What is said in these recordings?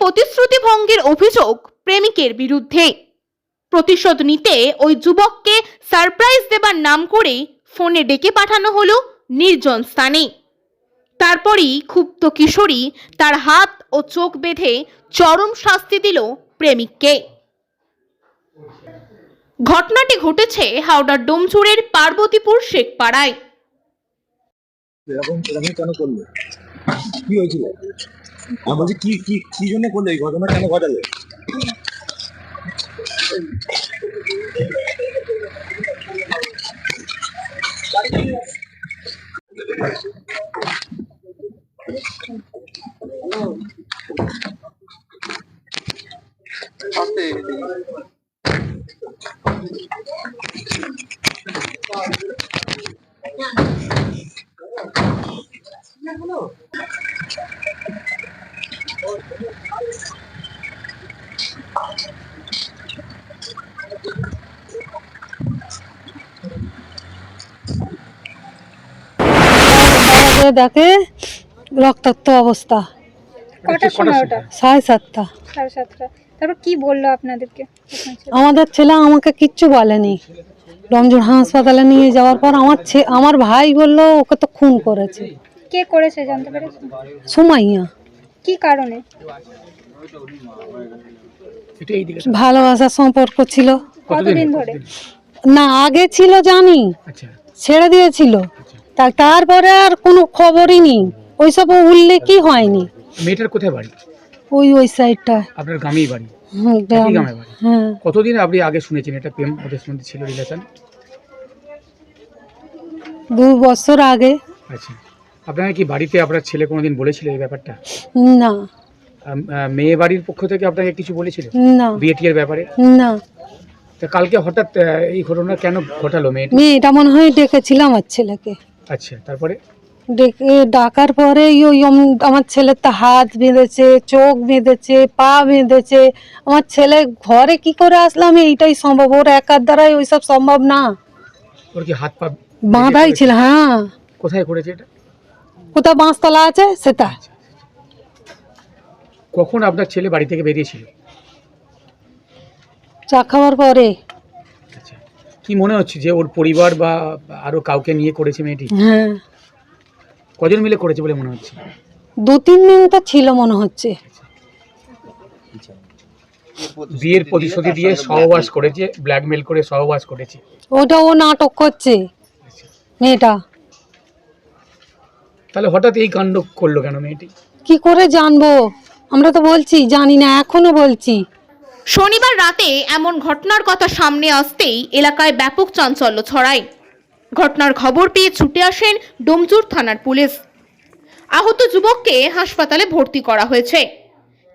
প্রতিশ্রুতি ভঙ্গের অভিযোগ প্রেমিকের বিরুদ্ধে। প্রতিশোধ নিতে ওই যুবককে সারপ্রাইজ দেবার নাম করে ফোনে ডেকে পাঠানো হলো নির্জন স্থানে। তারপরই ক্ষুব্ধ কিশোরী তার হাত ও চোখ বেঁধে চরম শাস্তি দিল প্রেমিককে। ঘটনাটি ঘটেছে হাওড়ার ডোমচুরের পার্বতীপুর শেখপাড়ায়। এরকম কেন কি হয়েছিল? আমি বলছি কি কি কি জন্য করলে? এই ঘটনা কেন ঘটালে? তারপরে দেখে রক্তাক্ত অবস্থা। কটার সময় ওটা? সাড়ে সাতটা। সাড়ে সাতটা। তারপর কি বলল আপনাদেরকে? আমাদের ছেলে আমাকে কিচ্ছু বলেনি। রমজুর হাসপাতালে নিয়ে যাওয়ার পর আমার ছে আমার ভাই বলল ওকে তো খুন করেছে। কে করেছে জানতে পেরেছেন? সুমাইয়া। কি কারণে? ভালোবাসার সম্পর্ক ছিল। কতদিন ধরে? না আগে ছিল জানি। আচ্ছা। ছেড়ে দিয়েছিল। তা তারপরে আর কোনো খবরই নেই। ওইসব উল্লেখই হয়নি? মেয়েটার কোথায় বাড়ি? ওই ওই সাইডটা। আপনার গ্রামেই বাড়ি? একই গ্রামে। বাড়ি? হ্যাঁ। কতদিন আপনি আগে শুনেছেন? এটা প্রেম ওদের মধ্যে ছিল রিলেশন দু বছর আগে। আচ্ছা। আপনারা কি বাড়িতে আপনার ছেলে কোনোদিন বলেছিল এই ব্যাপারটা? না। আম, আহ, মেয়ে বাড়ির পক্ষ থেকে আপনাকে কিছু বলেছিল? না। বিয়ে টিয়ের ব্যাপারে? না। তা কালকে হঠাৎ আহ, এই ঘটনা কেন ঘটালো মেয়েটি? মেয়েটা মনে হয় ডেকেছিল আমার ছেলেকে। আচ্ছা তারপরে? ডেকে ডাকার পরে আমার ছেলের তো হাত বেঁধেছে চোখ বেঁধেছে পা বেঁধেছে। আমার ছেলে ঘরে কি করে আসলাম এইটাই সম্ভব? ওর একার দ্বারাই ওইসব সম্ভব না। ওর কি হাত পা বাঁধাই ছিল হ্যাঁ। কোথায় করেছে এটা? কোথাও বাঁশতলা আছে সেটা। কখন আপনার ছেলে বাড়ি থেকে বেরিয়েছিল? চা খাওয়ার পরে। আচ্ছা কি মনে হচ্ছে যে ওর পরিবার বা আরও কাউকে নিয়ে করেছে মেয়েটি? হ্যাঁ। কজন মিলে করেছে বলে মনে হচ্ছে? দু তিন দিন তো ছিল মনে হচ্ছে। বিয়ের প্রতিশ্রুতি দিয়ে সহবাস করেছে ব্ল্যাকমেল করে সহবাস করেছে। ওটা ও নাটক করছে মেয়েটা। তাহলে হঠাৎ এই কাণ্ড করল কেন মেয়েটি? কি করে জানব? আমরা তো বলছি জানি না এখনও বলছি। শনিবার রাতে এমন ঘটনার কথা সামনে আসতেই এলাকায় ব্যাপক চাঞ্চল্য ছড়ায়। ঘটনার খবর পেয়ে ছুটে আসেন ডোমজুর থানার পুলিশ। আহত যুবককে হাসপাতালে ভর্তি করা হয়েছে।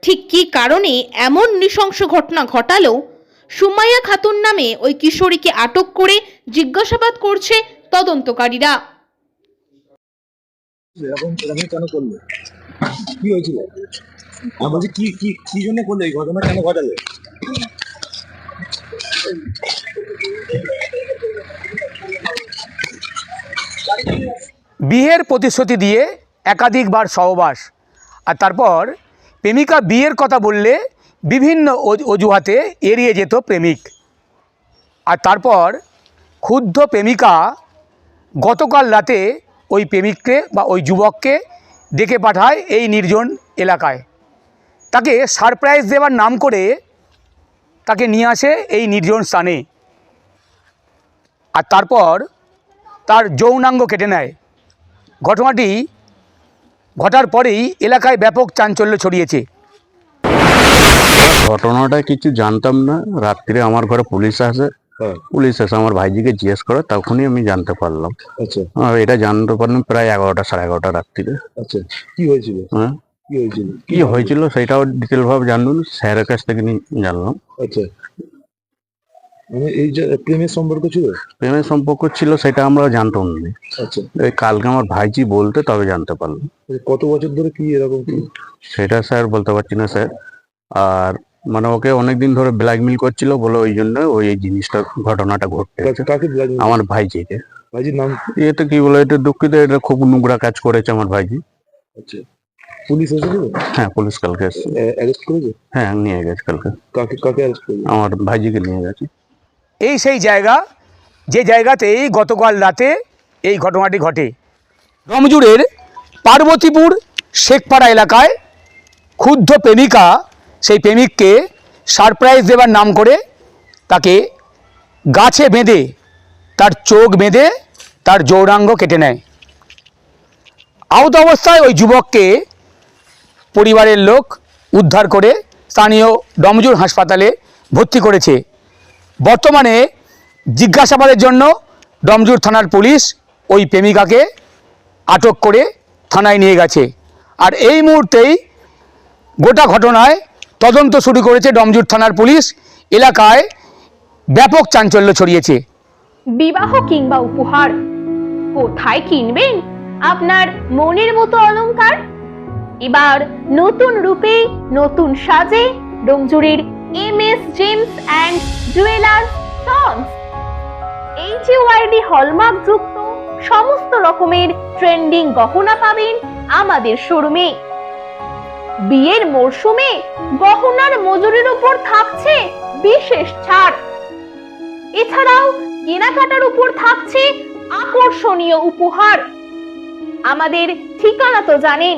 ঠিক কী কারণে এমন নৃশংস ঘটনা ঘটালো, সুমাইয়া খাতুন নামে ওই কিশোরীকে আটক করে জিজ্ঞাসাবাদ করছে তদন্তকারীরা। কি হয়েছিল? আমি বলছি, কি কি কি জন্য করলে এই ঘটনা? কেন ঘটালে? বিয়ের প্রতিশ্রুতি দিয়ে একাধিকবার সহবাস। আর তারপর প্রেমিকা বিয়ের কথা বললে বিভিন্ন অজুহাতে এড়িয়ে যেত প্রেমিক। আর তারপর ক্ষুদ্ধ প্রেমিকা গতকাল রাতে ওই প্রেমিককে বা ওই যুবককে ডেকে পাঠায় এই নির্জন এলাকায়। তাকে সারপ্রাইজ দেওয়ার নাম করে তাকে নিয়ে আসে এই নির্জন স্থানে। আর তারপর তার যৌনাঙ্গ কেটে নেয়। ঘটনাটি ঘটার পরেই এলাকায় ব্যাপক চাঞ্চল্য ছড়িয়েছে। ঘটনাটা কিছু জানতাম না। রাত্রে আমার ঘরে পুলিশ আসে। হ্যাঁ। পুলিশ এসে আমার ভাইজিকে জিজ্ঞেস করে তখনই আমি জানতে পারলাম। আচ্ছা। আর এটা জানতে পারলাম প্রায় এগারোটা সাড়ে এগারোটা রাত্রিরে আচ্ছা। কি হয়েছিল? হ্যাঁ। কি হয়েছিল? কি হয়েছিল সেটাও ডিটেল ভাবে জানলাম স্যারের কাছ থেকে জানলাম। আচ্ছা। মানে এই যে প্রেমের সম্পর্ক ছিল? প্রেমের সম্পর্ক ছিল সেটা আমরা জানতাম না। আচ্ছা। এই কালকে আমার ভাইজি বলতে তবে জানতে পারলাম। কত বছর ধরে কি এরকম কি? সেটা স্যার বলতে পারছি না স্যার। আর মানে ওকে অনেকদিন ধরে ব্ল্যাকমেল করছিল বলে ওই জন্য ওই এই জিনিসটা ঘটনাটা ঘটতে? আমার ভাইজিকে। ভাইজির নাম এটা কি বলে এটা দুঃখিত এটা খুব নোংরা কাজ করেছে আমার ভাইজি। আচ্ছা। পুলিশ এসেছিল হ্যাঁ পুলিশ কালকে অ্যারেস্ট করেছে? হ্যাঁ নিয়ে গেছে কালকে। কাকে কাকে অ্যারেস্ট করেছে? আমার ভাইজিকে নিয়ে গেছে। এই সেই জায়গা যে জায়গাতেই গতকাল রাতে এই ঘটনাটি ঘটে। রমজুরের পার্বতীপুর শেখপাড়া এলাকায় ক্ষুদ্ধ প্রেমিকা সেই প্রেমিককে সারপ্রাইজ দেবার নাম করে তাকে গাছে বেঁধে তার চোখ বেঁধে তার যৌনাঙ্গ কেটে নেয়। আহত অবস্থায় ওই যুবককে পরিবারের লোক উদ্ধার করে স্থানীয় ডমজুর হাসপাতালে ভর্তি করেছে। বর্তমানে জিজ্ঞাসাবাদের জন্য ডমজুর থানার পুলিশ ওই প্রেমিকাকে আটক করে থানায় নিয়ে গেছে। আর এই মুহূর্তেই গোটা ঘটনায় তদন্ত শুরু করেছে ডমজুর থানার পুলিশ। এলাকায় ব্যাপক চাঞ্চল্য ছড়িয়েছে। বিবাহ কিংবা উপহার কোথায় কিনবেন? আপনার মনের মতো অলংকার এবার নতুন রূপে, নতুন সাজে ডোমজুরির M S gems and jewellers tonnes. HUID hallmark যুক্ত সমস্ত রকমের ট্রেন্ডিং গহনা পাবেন আমাদের শোরুমে। বিয়ের মরশুমে গহনার মজুরির উপর থাকছে বিশেষ ছাড়। এছাড়াও কেনাকাটার উপর থাকছে আকর্ষণীয় উপহার। আমাদের ঠিকানা তো জানেন